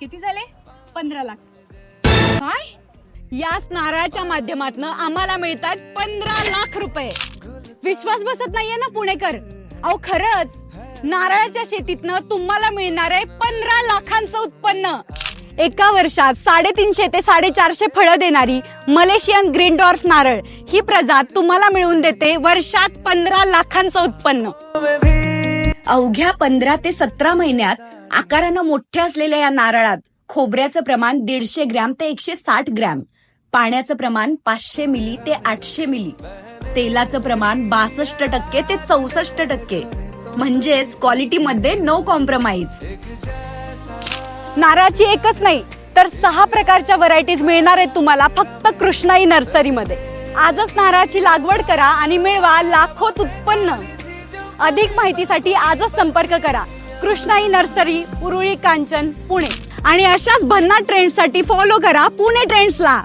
किती झाले? पंधरा लाख. काय? याच नारळाच्या माध्यमातून आम्हाला मिळतात पंधरा लाख रुपये. विश्वास बसत नाहीये ना पुणेकर? अहो खरंच. नारळाच्या शेतीतनं तुम्हाला मिळणार आहे पंधरा लाखांचं उत्पन्न. एका वर्षात साडेतीनशे ते साडेचारशे फळं देणारी मलेशियन ग्रीन डॉर्फ नारळ ही प्रजात तुम्हाला मिळवून देते वर्षात पंधरा लाखांचं उत्पन्न. अवघ्या पंधरा ते सतरा महिन्यात आकारानं मोठ्या असलेल्या या नारळात खोबऱ्याचं प्रमाण दीडशे ग्रॅम ते एकशे साठ ग्रॅम पाण्याचं प्रमाण पाचशे मिली ते आठशे मिली तेलाचं प्रमाण बासष्ट टक्के ते चौसष्ट टक्के. म्हणजेच क्वालिटीमध्ये नो कॉम्प्रोमाइज नारळाची एकच नाही तर सहा प्रकारच्या व्हरायटीज मिळणार आहेत तुम्हाला फक्त कृष्णाई नर्सरीमध्ये. आजच नारळाची लागवड करा आणि मिळवा लाखोत उत्पन्न. अधिक माहितीसाठी आजच संपर्क करा. कृष्णाई नर्सरी उरुळी कांचन पुणे. आणि अशाच भन्नाट ट्रेंड्ससाठी फॉलो करा पुणे ट्रेंड्सला